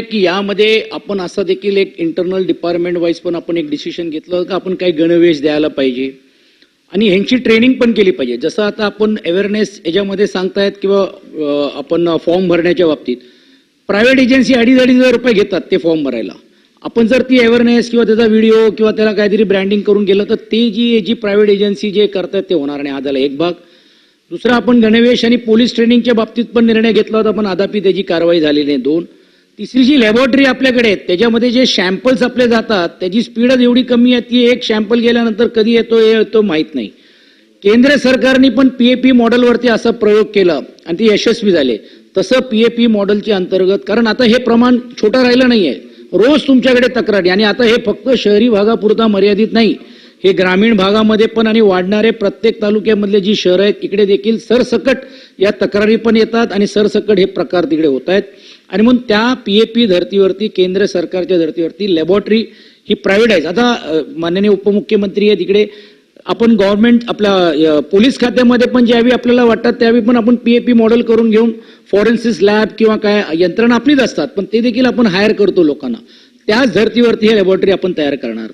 की यामध्ये आपण असं देखील एक इंटरनल डिपार्टमेंट वाईज पण आपण एक डिसिशन घेतलं का आपण काही गणवेश द्यायला पाहिजे. आणि ह्यांची ट्रेनिंग पण केली पाहिजे. जसं आता आपण अवेअरनेस याच्यामध्ये सांगतायत किंवा आपण फॉर्म भरण्याच्या बाबतीत. प्रायव्हेट एजन्सी अडीच अडीच हजार रुपये घेतात ते फॉर्म भरायला. आपण जर ती अवेअरनेस किंवा त्याचा व्हिडिओ किंवा त्याला काहीतरी ब्रँडिंग करून गेलं तर ते जी जी प्रायव्हेट एजन्सी जे करतात ते होणार नाही. हा झाला एक भाग. दुसरा आपण गणवेश आणि पोलीस ट्रेनिंगच्या बाबतीत पण निर्णय घेतला होता पण अद्यापि त्याची कारवाई झाली नाही. दोन तिसरी जी लॅबोरेटरी आपल्याकडे आहे त्याच्यामध्ये जे शॅम्पल्स आपले जातात त्याची स्पीडच एवढी कमी आहे की एक शॅम्पल गेल्यानंतर कधी येतो हे येतो माहीत नाही. केंद्र सरकारने पण पीएपी मॉडेलवरती असा प्रयोग केला आणि ते यशस्वी झाले. तसं पी मॉडेलच्या अंतर्गत कारण आता हे प्रमाण छोटं राहिलं नाही आहे रोज तुमच्याकडे तक्रारी आणि आता हे फक्त शहरी भागापुरता मर्यादित नाही. हे ग्रामीण भागामध्ये पण आणि वाढणारे प्रत्येक तालुक्यामधले जी शहरं आहेत तिकडे देखील सरसकट या तक्रारी पण येतात आणि सरसकट हे प्रकार तिकडे होत आहेत. आणि म्हणून त्या पीएपी धर्तीवरती केंद्र सरकारच्या धर्तीवरती लॅबोरेटरी ही प्रायव्हेटाईज आता माननीय उपमुख्यमंत्री आहे तिकडे. आपण गव्हर्नमेंट आपल्या पोलीस खात्यामध्ये पण ज्यावेळी आपल्याला वाटतात त्यावेळी पण आपण पीएपी मॉडेल करून घेऊन फॉरेन्सिस लॅब किंवा काय यंत्रणा आपलीच असतात. पण ते देखील आपण हायर करतो लोकांना. त्याच धर्तीवरती हे लॅबोरेटरी आपण तयार करणार.